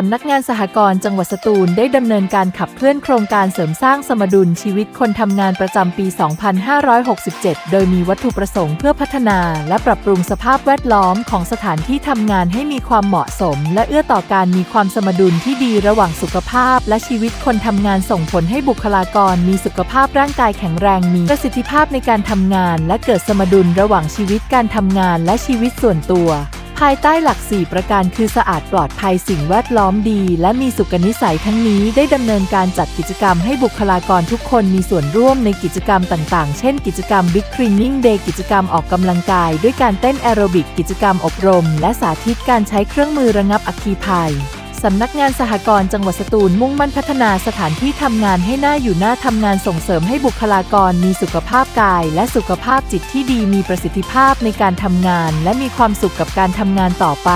สำนักงานสหกรณ์จังหวัดสตูลได้ดำเนินการขับเคลื่อนโครงการเสริมสร้างสมดุลชีวิตคนทำงานประจำปี 2567 โดยมีวัตถุประสงค์เพื่อพัฒนาและปรับปรุงสภาพแวดล้อมของสถานที่ทำงานให้มีความเหมาะสม และเอื้อต่อการมีความสมดุลที่ดีระหว่างสุขภาพ และชีวิตคนทำงานส่งผลให้บุคลากรมีสุขภาพร่างกายแข็งแรงมีประสิทธิภาพในการทำงาน และเกิดสมดุลระหว่างชีวิตการทำงานและชีวิตส่วนตัว ภายใต้หลัก 4 ประการคือสะอาดปลอดภัยสิ่งแวดล้อมดี และมีสุขนิสัยทั้งนี้ได้ดำเนินการจัดกิจกรรมให้บุคลากรทุกคนมีส่วนร่วมในกิจกรรมต่างๆ เช่น กิจกรรม Big Cleaning Day กิจกรรมออกกำลังกาย ด้วยการเต้นแอโรบิกกิจกรรมอบรม และสาธิตการใช้เครื่องมือระงับอัคคีภัย สำนักงานสหกรณ์จังหวัดสตูลมุ่งมั่นพัฒนาสถานที่ทำงานให้หน่าอยู่หน้าทำงานส่งเสริมให้บุคลากรมีสุขภาพกาย และสุขภาพจิตที่ดีมีประสิทธิภาพในการทำงาน และมีความสุขกับการทำงานต่อไป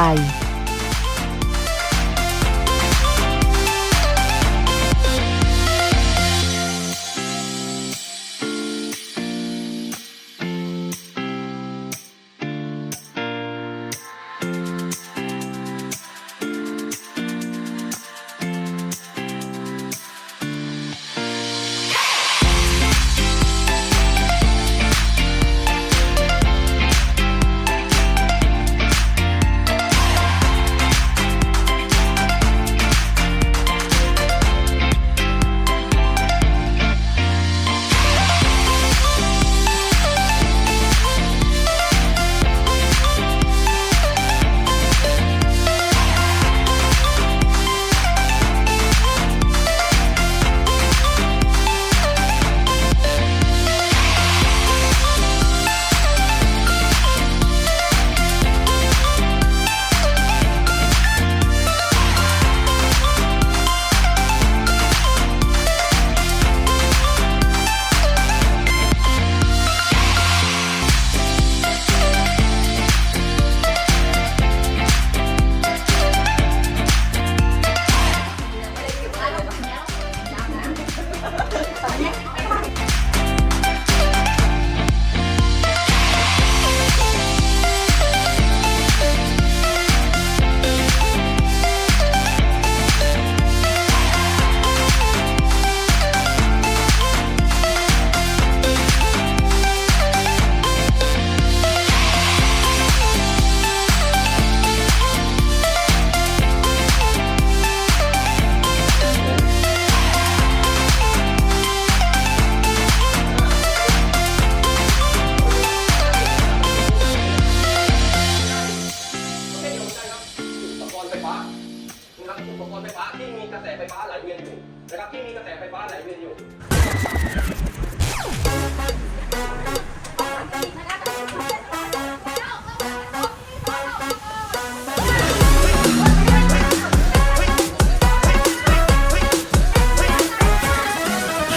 อยู่นะครับที่มีกระแสไฟฟ้าไหลเวียนอยู่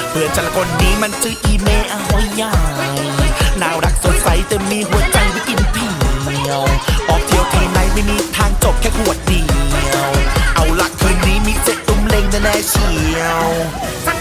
เพื่อนฉันละคนนี้มันชื่ออีเมอาหอยยายน่ารักสดใสแต่มีหัวใจไว้กินเพียว ออกเที่ยวที่ไหนไม่มีทางจบแค่ขวดเดียว เ